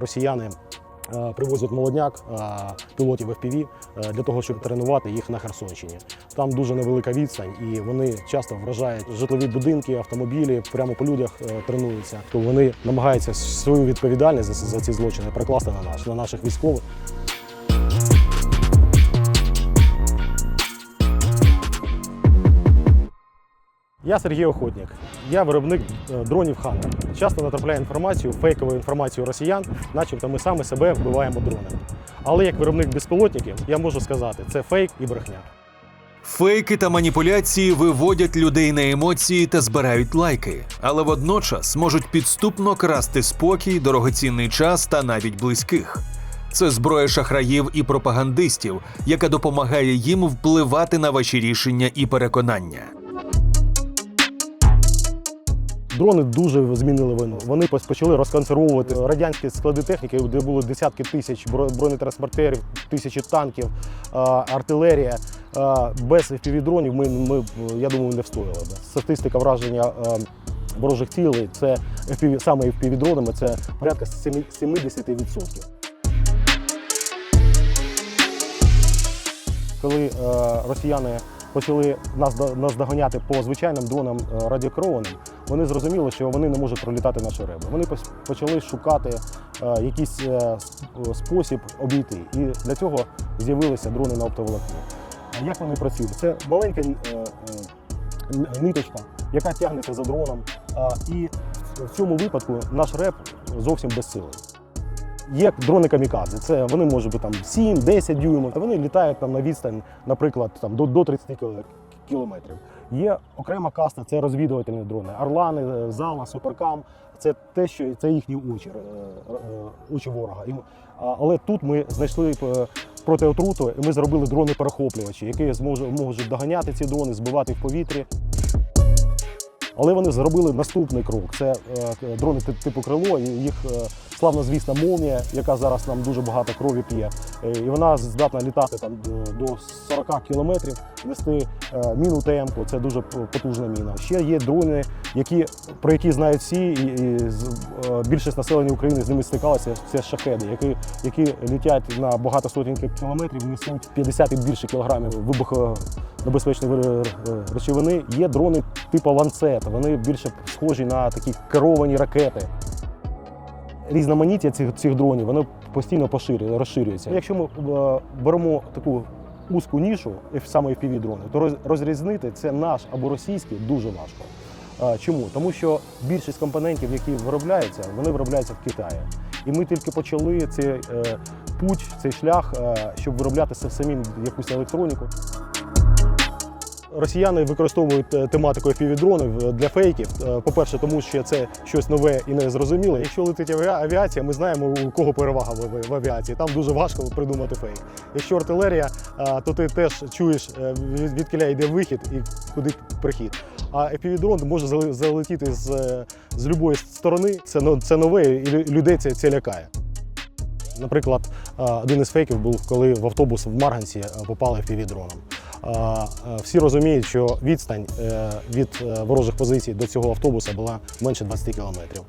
росіяни е, привозять молодняк е, пілотів FPV е, для того, щоб тренувати їх на Херсонщині. Там дуже невелика відстань, і вони часто вражають житлові будинки, автомобілі, прямо по людях тренуються. То вони намагаються свою відповідальність за, ці злочини прикласти на нас, на наших військових. Я Сергій Охотник. Я виробник е, дронів Хантер. Часто натрапляю інформацію, фейкову інформацію росіян, начебто ми саме себе вбиваємо дронами. Але як виробник безпілотників, я можу сказати, це фейк і брехня. Фейки та маніпуляції виводять людей на емоції та збирають лайки, але водночас можуть підступно красти спокій, дорогоцінний час та навіть близьких. Це зброя шахраїв і пропагандистів, яка допомагає їм впливати на ваші рішення і переконання. Дрони дуже змінили війну. Вони почали розконсервовувати радянські склади техніки, де було десятки тисяч бро- бронетранспортерів, тисячі танків, артилерія. Без FPV-дронів ми, ми, я думаю, не встояли. Статистика враження ворожих цілей це FPV, саме FPV-дронами це порядка семи- 70%. Коли росіяни почали нас, до- нас доганяти по звичайним дронам радіокерованим, вони зрозуміли, що вони не можуть пролітати наші реби. Вони почали шукати е, якийсь е, спосіб обійти. І для цього з'явилися дрони на оптоволокні. Як вони працюють? Це маленька е, ниточка, яка тягнеться за дроном. І в цьому випадку наш реп зовсім безсилий. Є дрони камікадзе, це вони можуть бути там 7-10 дюймів. Вони літають там на відстань, наприклад, там до, до 30 кіл- кілометрів. Є окрема каста, це розвідувальні дрони. Орлани, е, зала, суперкам. Це те, що це їхні очі, е, е, очі ворога. Але тут ми знайшли проти протиотруту, і ми зробили дрони-перехоплювачі, які зможуть можуть доганяти ці дрони, збивати в повітрі. Але вони зробили наступний крок. Це е, дрони ти- типу крило, і їх е, славно звісна молнія, яка зараз нам дуже багато крові п'є. Е, І вона здатна літати там до- до 40 кілометрів, нести е, міну темпу. Це дуже потужна міна. Ще є дрони, які, про які знають всі, і, і е, більшість населення України з ними стикалися. Це шахеди, які, які літять на багато сотень кілометрів, несуть 50 і більше кілограмів вибухонебезпечної е, речовини. Є дрони типу ланцет. Вони більше схожі на такі керовані ракети. Різноманіття цих, цих дронів воно постійно поширює, розширюється. Якщо ми е, беремо таку узьку нішу, саме fpv дрони, то розрізнити це наш або російський дуже важко. Е, Чому? Тому що більшість компонентів, які виробляються, вони виробляються в Китаї. І ми тільки почали цей е, путь, цей шлях, е, щоб виробляти самим якусь електроніку. Росіяни використовують е, тематику FPV-дронів для фейків. Е, По-перше, тому що це щось нове і незрозуміле. Якщо летить авіація, ми знаємо, у кого перевага в, авіації. Там дуже важко придумати фейк. Якщо артилерія, е, то ти теж чуєш, е, відкіля йде вихід і куди прихід. А FPV-дрон може залетіти з, е, з будь-якої сторони. Це, це нове, і людей це, це лякає. Наприклад, е, один із фейків був, коли в автобус в Марганці е, попали FPV-дроном. Е, Всі розуміють, що відстань е, від е, ворожих позицій до цього автобуса була менше 20 кілометрів.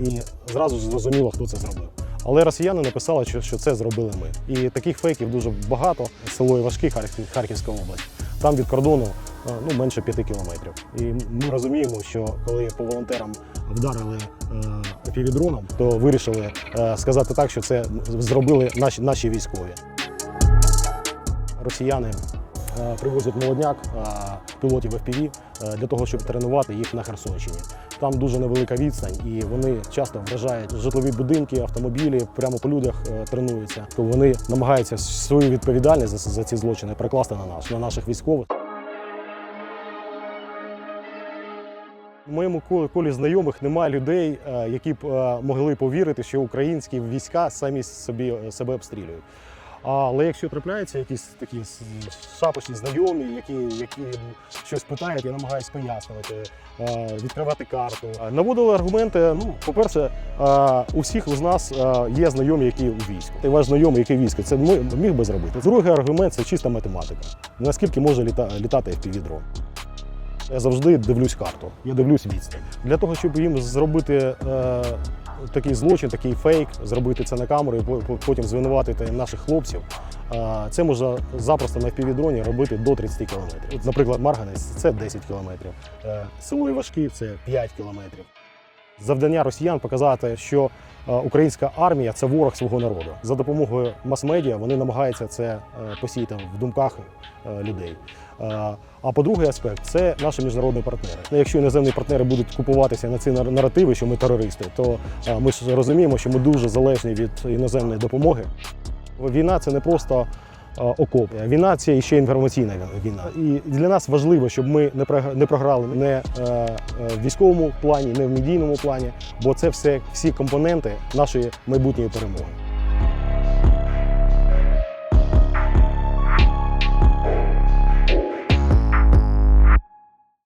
І зразу зрозуміло, хто це зробив. Але росіяни написали, що, це зробили ми. І таких фейків дуже багато. Село Івашки, Харківська область. Там від кордону ну, менше 5 кілометрів. І ми розуміємо, що коли по волонтерам вдарили півдроном, то вирішили сказати так, що це зробили наші, наші військові. Росіяни привозять молодняк е, пілотів FPV е, для того, щоб тренувати їх на Херсонщині. Там дуже невелика відстань, і вони часто вражають житлові будинки, автомобілі, прямо по людях е, тренуються. То вони намагаються свою відповідальність за, ці злочини перекласти на нас, на наших військових. В моєму колі- знайомих немає людей, е, які б е, могли повірити, що українські війська самі собі себе обстрілюють. Але якщо трапляються якісь такі шапочні знайомі, які, які щось питають, я намагаюся пояснювати, е, відкривати карту. Наводили аргументи. Ну, по-перше, е, у всіх з нас е, є знайомі, які у війську. Ти ваш знайомий, який військо, це міг би зробити. Другий аргумент це чиста математика. Наскільки може літа, літати FPV-дрон? Я завжди дивлюсь карту, я дивлюсь відстань. Для того, щоб їм зробити такий злочин, такий фейк, зробити це на камеру і по- по- потім звинуватити наших хлопців. Це можна запросто на впівдроні робити до 30 кілометрів. Наприклад, Марганець це 10 кілометрів. Е, Село Івашків це 5 кілометрів. Завдання росіян показати, що е, українська армія це ворог свого народу. За допомогою мас-медіа вони намагаються це е, посіяти в думках е, людей. А по-другий аспект це наші міжнародні партнери. Ну, Якщо іноземні партнери будуть купуватися на ці нар- наративи, що ми терористи, то ми ж розуміємо, що ми дуже залежні від іноземної допомоги. Війна це не просто окоп. Війна це ще інформаційна війна. І для нас важливо, щоб ми не прог- програли не е, е, в військовому плані, не в медійному плані, бо це все всі компоненти нашої майбутньої перемоги.